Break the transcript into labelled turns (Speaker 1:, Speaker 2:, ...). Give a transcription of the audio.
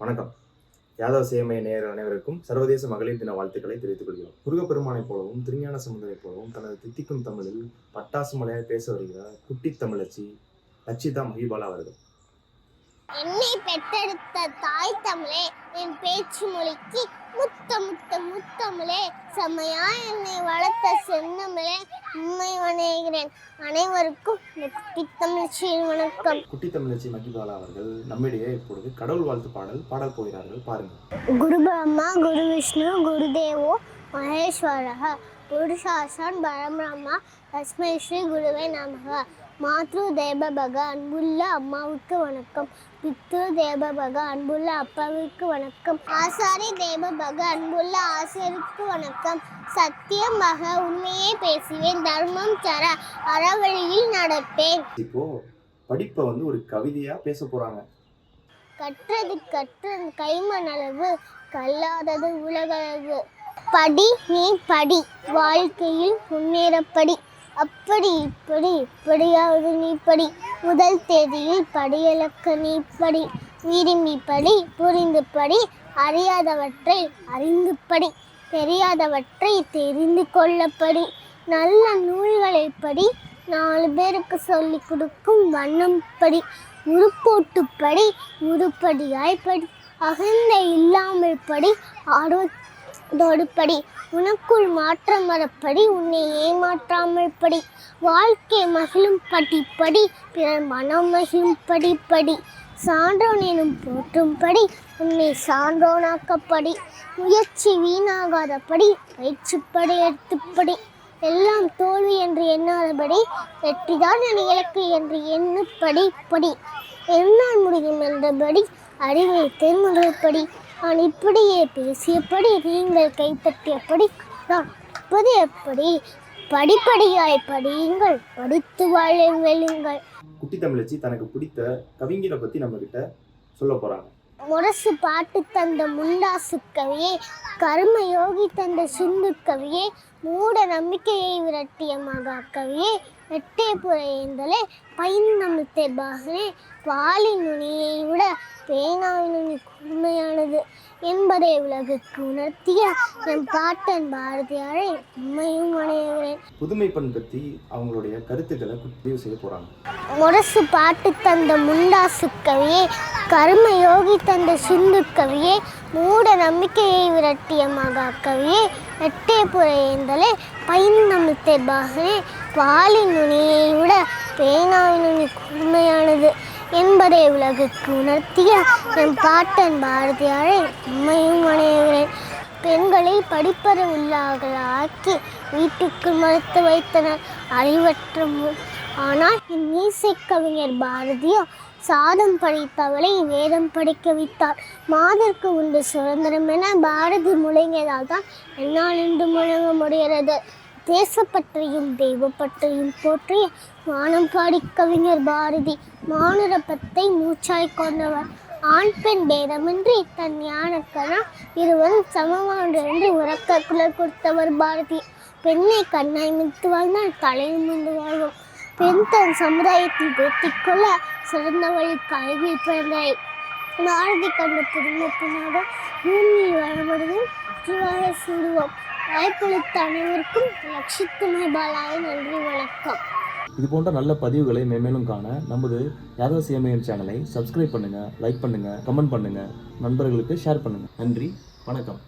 Speaker 1: வணக்கம். யாதவ சேமை நேயர் அனைவருக்கும் சர்வதேச மகளிர் தின வாழ்த்துக்களை தெரிவித்துக் கொள்கிறோம். முருகப்பெருமானைப் போலவும் திருஞான சமுதரைப் போலவும் தனது தித்திக்கும் தமிழில் பட்டாசு மலையாக பேச வருகிறார் குட்டி தமிழச்சி லட்சிதா மகிபாலா அவர்கள்.
Speaker 2: என்னை பெற்றெடுத்த தாய் தமிழே என் பேச்சு மொழிக்கு முத்த முத்த முத்தமிழே. செம்மையா என்னை வளர்த்த செந்தமிழே உண்மை வணங்குகிறேன். அனைவருக்கும் பித்தமிழ்ச்சி வணக்கம்.
Speaker 1: குட்டி தமிழச்சி மகிபாலா அவர்கள் நம்மிடையே இப்பொழுது கடவுள் வாழ்த்து பாடல் பாடல் போகிறார்கள். பாருங்கள்.
Speaker 2: குரு பிரம்மா குரு விஷ்ணு குருதேவோ மகேஸ்வரः. புருஷாசான் பரபிரம்மா தஸ்மை ஸ்ரீ குருவே நமக. மாத்ரு தேவபக அன்புள்ள அம்மாவுக்கு வணக்கம். பித்ரு தேவபக அன்புள்ள அப்பாவுக்கு வணக்கம். ஆசாரி தேவபக அன்புள்ள ஆசிரியருக்கு வணக்கம். சத்தியம் மக உண்மையே பேசுவேன் தர்மம் தர அறவழியில் நடப்பேன்.
Speaker 1: இப்போ படிப்பை வந்து ஒரு கவிதையா பேச போறாங்க.
Speaker 2: கற்றது கற்று கைமணளவு கல்லாதது உலகளவு. படி நீ படி. வாழ்க்கையில் முன்னேறப்படி. அப்படி இப்படி இப்படியாவது நீ படி. முதல் தேதியில் படியளக்க நீ படி. விரும்பி படி புரிந்து படி. அறியாதவற்றை அறிந்து படி. தெரியாதவற்றை தெரிந்து கொள்ளப்படி நல்ல நூல்களை படி. நாலு பேருக்கு சொல்லிக் கொடுக்கும் வண்ணம் படி. உருப்போட்டுப்படி உருப்படியாய் படி. அகந்தை இல்லாமல் படி. ஆர்வத்தை படி உனக்குள் மாற்றம் வரப்படி உன்னை ஏமாற்றாமல் படி வாழ்க்கை மகிழும் படி. படி பிறர் மனம் மகிழும் படி. படி சான்றோன் எனும் போற்றும்படி உன்னை சான்றோனாக்கப்படி. முயற்சி வீணாகாதபடி பயிற்சிப்படி எடுத்துப்படி. எல்லாம் தோல்வி என்று எண்ணாதபடி வெற்றிதான் என் இலக்கு என்று எண்ணுப்படி படி. என்னால் முடியும் என்றபடி அறிவை தேர்ந்தெடுப்படி நான் இப்படியே பேசியபடி நீங்கள் கைப்பற்றியபடி நான் இப்போது எப்படி படிப்படியாய் படியுங்கள். படித்து வாழ வெல்லுங்கள்
Speaker 1: குட்டி தமிழச்சி தனக்கு பிடித்த கவிஞரை பத்தி நம்ம கிட்ட சொல்ல போறாங்க.
Speaker 2: முரசு பாட்டு தந்த முண்டாசு கவியே கர்ம யோகி தந்த சிந்து கவியே மூட நம்பிக்கையை விரட்டிய மகா கவியே எட்டே புறையேந்தலே பைந்தமிழ்த்தே பாகனே வாளின் நுனியை விட பேனாவின் நுனி கூர்மையானது என்பதை உலகுக்கு உணர்த்திய என் பாட்டன் பாரதியாரை உண்மையும் அணைகிறேன்
Speaker 1: புதுமை பெண் அவங்களுடைய கருத்துக்களை பதிவு செய்ய போறாங்க.
Speaker 2: முரசு பாட்டு தந்த முண்டாசு கவியே கர்ம யோகி தந்த சிந்து கவியே மூட நம்பிக்கையை விரட்டிய மகா கவியே எட்டே புறையேந்தலே பைந்தமிழ்த்தே பாகனே வாளின் நுனியை விட பேனாவின் நுனி கூர்மையானது என்பதை உலகுக்கு உணர்த்திய என் பாட்டன் பாரதியாரை உண்மையும் அணைகிறேன். பெண்களை படிப்பறிவில்லாத ஆக்கி வீட்டுக்குள் மறுத்து வைத்தனர். அறிவற்ற முன் ஆனால் என் கவிஞர் பாரதியோ சாதம் படித்தவளை வேதம் படிக்க வைத்தார். மாதற்கு உண்டு சுதந்திரம் என பாரதி முழங்கியதால் தான் என்னால் இன்று முழங்க முடிகிறது. தேசப்பற்றையும் தெய்வப்பற்றையும் போற்றிய வானம் பாடி கவிஞர் பாரதி மானுரப்பத்தை மூச்சாய் கொண்டவர். ஆண் பெண் பேதமின்றி தன் ஞானக்கனா இருவரும் சமமாண்டு என்று உறக்க குரல் கொடுத்தவர் பாரதி. பெண்ணை கண்ணாய் மித்து வாழ்ந்தால் தலையில் மிந்து வாழ்வோம். பெண் தன் சமுதாயத்தில் வெற்றிக் சிறந்த வழி கல்வி பிறந்ததை பாரதி கண்ட புதுமத்தினாக பூமியில் வளப்படுவோம் சூடுவோம். வாய்ப்பளித்த அனைவருக்கும் லட்சித்துமை பாலாய நன்றி வணக்கம்.
Speaker 1: இது போன்ற நல்ல பதிவுகளை மேலும் காண நமது யாதவ சேமையன் சேனலை சப்ஸ்கிரைப் பண்ணுங்க லைக் பண்ணுங்க கமெண்ட் பண்ணுங்க. நண்பர்களுக்கு ஷேர் பண்ணுங்க. நன்றி வணக்கம்.